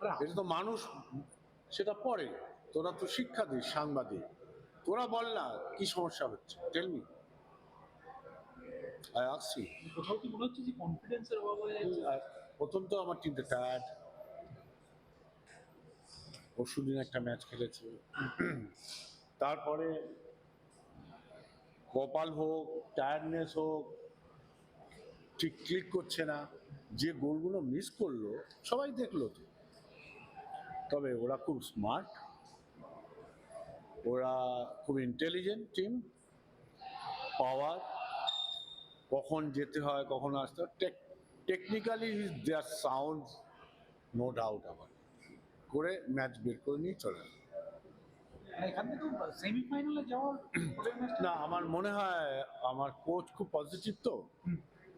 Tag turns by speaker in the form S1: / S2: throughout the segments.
S1: এটা তো মানুষ সেটা পড়ে তোরা তো শিক্ষা দিস সাংবাদিক। তোরা বল না কি সমস্যা হচ্ছে? টেলমি আই আসছি
S2: কোথাও কি মনে হচ্ছে যে কনফিডেন্সের অভাব হয়ে যাচ্ছে?
S1: আর প্রথম তো আমার টিমটা টায়ার্ড পরশু দিন একটা ম্যাচ খেলেছে। তারপরে কপাল হোক টায়ার্ডনেস হোক ঠিক ক্লিক করছে না। যে গোলগুলো মিস করল সবাই দেখল তো। তবে ওরা খুব স্মার্ট ওরা খুব ইন্টেলিজেন্ট টিম পাওয়ার কখন যেতে হয় কখন আসতে হয়। Technically is there sound no doubt আমার করে ম্যাচ বের করে নিয়ে চলে না আমার মনে হয় আমার কোচ খুব পজিটিভ তো।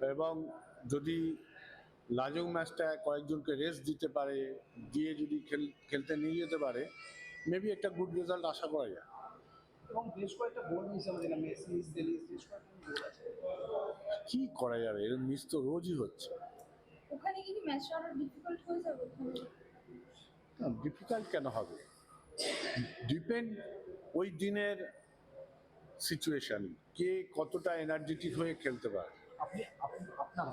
S1: এবং যদি লাজং ম্যাচটা কয়েকজনকে রেস্ট দিতে পারে দিয়ে যদি খেল খেলতে নিয়ে যেতে পারে মেবি একটা গুড রেজাল্ট আশা করা যায়।
S2: এবং বেশ কয়েকটা গোল মিস হয়েছে না মেসি সেলিস বেশ কয়েকটা গোল আছে।
S1: কি করা যাবে? এরকম মিস তো রোজই হচ্ছে।
S3: ওখানে কি ম্যাচটা আরও ডিফিকাল্ট হয়ে যাবে
S1: ডিফিকাল্ট কেন হবে? ডিপেন্ড ওই দিনের সিচুয়েশন কে কতটা এনার্জেটিক হয়ে খেলতে পারে।
S2: আপনি আপনি আপনারা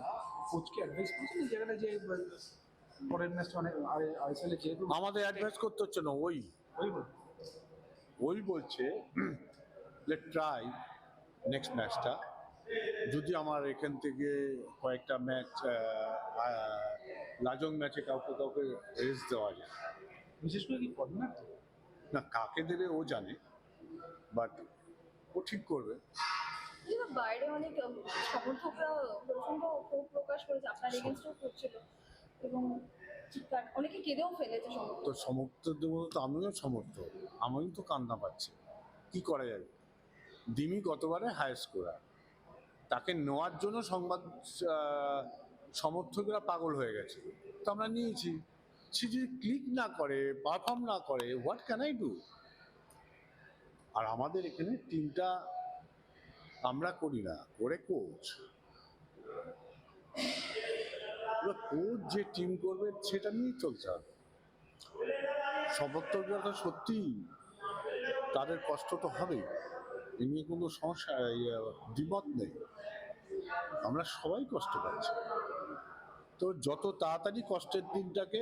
S2: কোচকে অ্যাডভাইস করছেন এই জায়গাটা যে পরের ম্যাচটা অনেক আইএসএল যেহেতু
S1: আমাদের অ্যাডভাইস করতে হচ্ছে না ওই।
S2: ওই বল।
S1: ওই বলছে লেট ট্রাই নেক্সট ম্যাচটা যদি আমার এখান থেকে কয়েকটা ম্যাচ লাজং ম্যাচে কাউকে কাউকে রেস্ট দেওয়া যায়।
S2: বিশেষ করে কি
S1: না কাকে দেবে ও জানে বাট ও ঠিক করবে।
S3: বাইরে অনেক সমর্থকরা প্রচণ্ড প্রকাশ করেছে আপনার এগেনস্টও করছিল এবং চিৎকার অনেকে কেঁদেও ফেলেছে
S1: তো সমর্থক দেবো তো আমিও সমর্থক আমিও তো কান্না পাচ্ছি। কি করা যাবে? দিমি গতবারে হাই স্কোরার তাকে নেওয়ার জন্য সংবাদ সমর্থকরা পাগল হয়ে গেছে। তো আমরা নিয়েছি। সে যদি ক্লিক না করে পারফর্ম না করে হোয়াট ক্যান আই ডু আর আমাদের এখানে টিমটা আমরা করি না করে কোচ কোচ যে টিম করবে সেটা নিয়েই চলতে হবে সমর্থকরা তো সত্যি তাদের কষ্ট তো হবেই। এ নিয়ে কোনো সমস্যা দ্বিমত নেই। আমরা সবাই কষ্ট পাচ্ছি। তো যত তাড়াতাড়ি কষ্টের দিনটাকে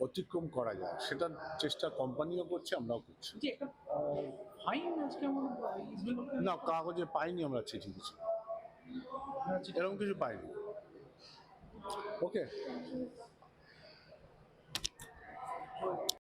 S1: অতিক্রম করা যায় সেটার চেষ্টা কোম্পানিও করছে আমরাও করছি। না কাগজে পাইনি আমরা চিঠি কিছু। এরকম কিছু পাইনি। Okay.